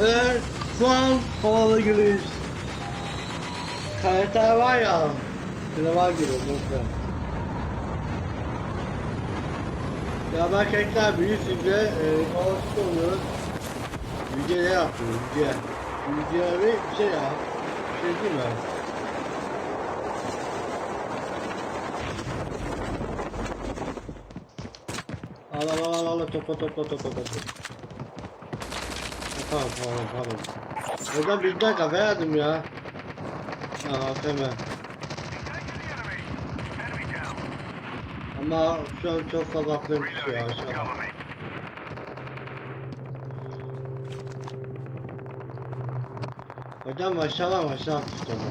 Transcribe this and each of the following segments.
Evet, şu an havalı giriş. Karakter var ya, canavar gibi mesela. Ya ben karakter büyüsünce e, havalı oluyoruz. Yüce ne yapıyor, yüce? Yüce bir şey ya. Bir şey değil mi? Al al al al topla topla topla topla. Tamam tamam tamam. Hocam bizden kafa yardım ya. Aha hemen. Ama şu an çok aklım tutuyor aşağıda. Hocam aşağıdan aşağı zone.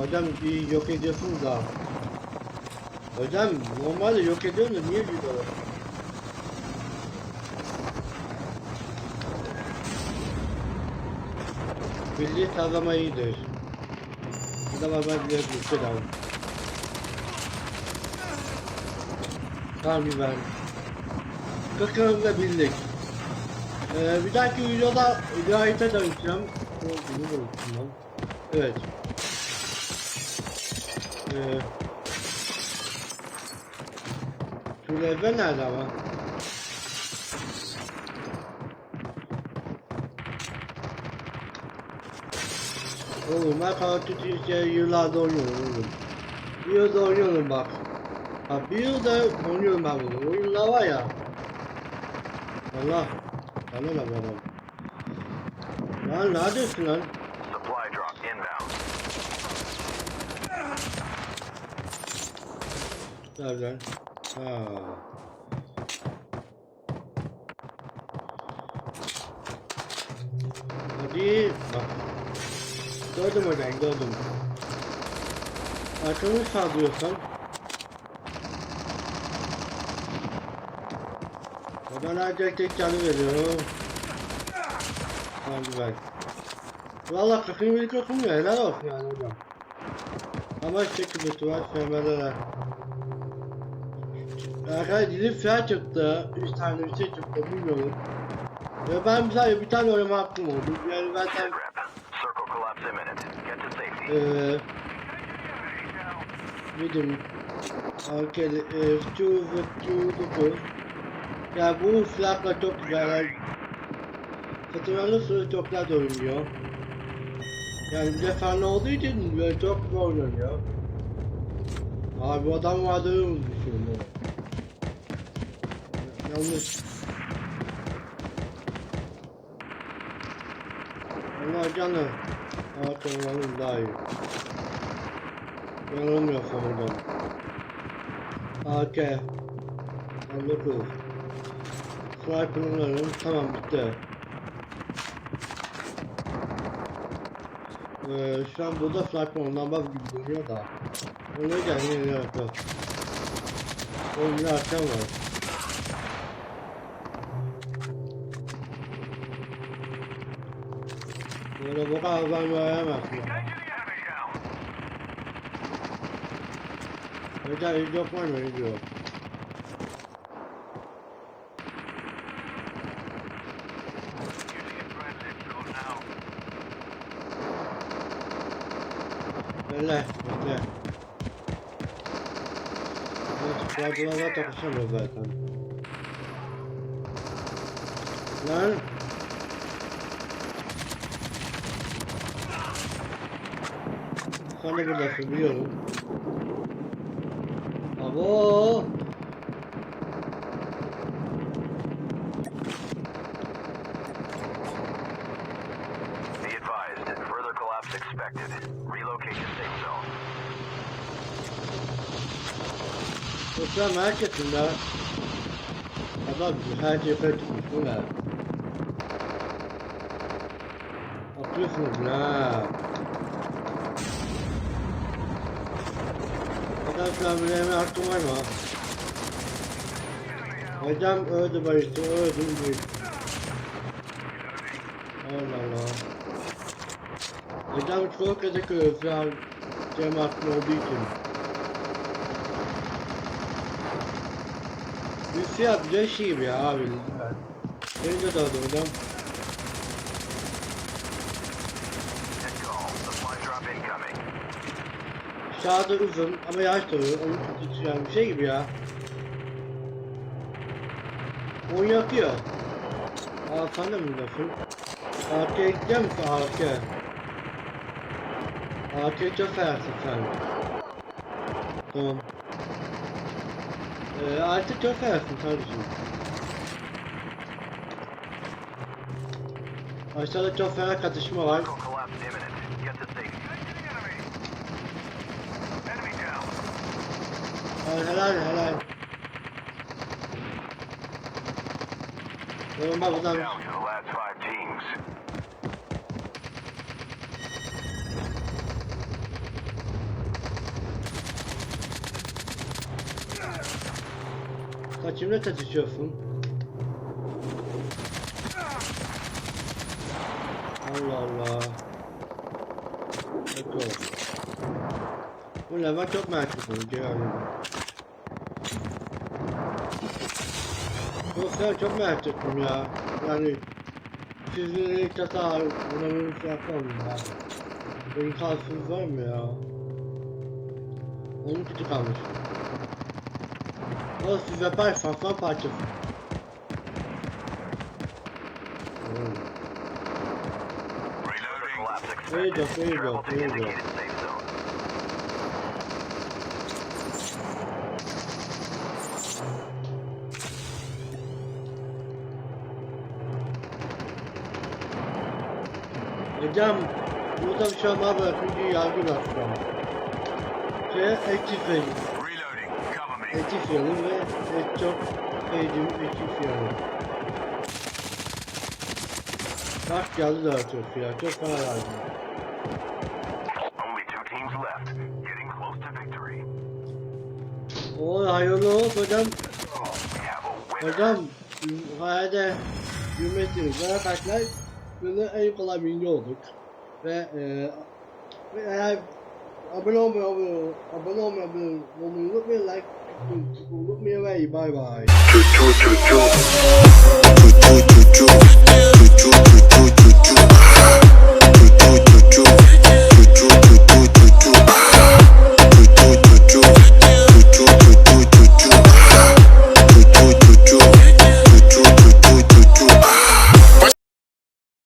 Hocam bir yok ediyorsunuz da. Hocam normalde yok ediyorsun da niye gidiyorlar? Milli tazama iyidir. Da ben bir bir şey lazım. Tamam bir ben. Kırklarımda bildik. Ee, bir dahaki videoda unuttum lan. Evet. Ee, Şurada nerede ama? Oğlum ben Call of Duty yıllarda oynuyorum oğlum. Bir yılda oynuyorum bak. Ha bir yılda oynuyorum ben bunu. Oyunlar var ya. Allah. Bana ne bana. Lan neredesin lan? Nereden? Ha. Hadi bak. Gördüm hocam gördüm. Arkamı sağlıyorsan. O bana tek canı veriyor. Tamam güzel. Valla 40 minik okumuyor helal olsun yani hocam. Ama işte kıbrıtı var sevmeler. Arkadaşlar dilim falan çıktı. 3 tane bir şey çıktı bilmiyorum. Ve ben bir tane, bir tane oynama hakkım oldu. Yani ben tam eee Dedim Arkadaşlar eee Stu ve Stu 9 Ya bu silahla çok güzel yani sürü çok güzel oynuyor Yani bir de farklı olduğu için böyle çok güzel oynanıyor Abi bu adam vardı düşünüyorum Yanlış Allah canı Hakan'ın daha iyi. Yanılmıyor sonunda AK 19 Sniper'ın önüm tamam bitti. Ee, Şu an burada sniper ondan bak gibi duruyor da. Onu gel yine yok yok Oğlum yine arkam var Böyle bu kadar ben veremezsin ya Hocam hiç yok var mı? Hiç yok. Bekle, bekle. Evet, Radyolarla takışamıyor zaten. Lan! Relocate to safe zone. Yoksa merak ettim ya. Adam her şey yukarı çıkmış bu ne? Atlıyorsunuz la. An bir hakkım var mı? Hocam öldü barıştı, öldü öldü. Allah Allah. Hocam çok gözüküyor şu an Cem hakkım olduğu için. Bir bir de şey ya abi. Beni de. Supply drop incoming. Sağda uzun ama yaş duruyor. Onu tutacağım bir şey gibi ya. Onu yakıyor. De mi lafın? Arkaya gideceğim misin arkaya? Arkaya çok seversin sen. Tamam. Ee, artık çok seversin kardeşim. Aşağıda çok fena katışma var. Helal helal. Oğlum bak teams. kaçımda çatışıyorsun. Allah Allah. Yok. Bu ben çok merak ediyorum. Ya çok merak ettim ya. Yani sizin ilk defa buna bir şey yapmam ya. İmkansız var mı ya? Onun küçük kalmış. O siz yaparsan son parçası. There you go, there you go, there you go. Hocam burada bir şey olmaz bırakınca yargı bırakacağım. Şey ektif verin. Reloading. Cover me. Ektif verin ve et çok sevdiğim ektif verin. Bak geldi daha çok ya. Çok fena lazım. Only two teams left. Getting close to victory. O hayırlı olsun hocam. We have a winner. Hocam hayalde yürümektiniz. Arkadaşlar bunu kolay bilgi olduk. Ve e, ve eğer abone olmayı, abone, olmayı, abone olmayı unutmayın. Like unutmayın ve choo choo choo. Choo choo choo choo. Choo choo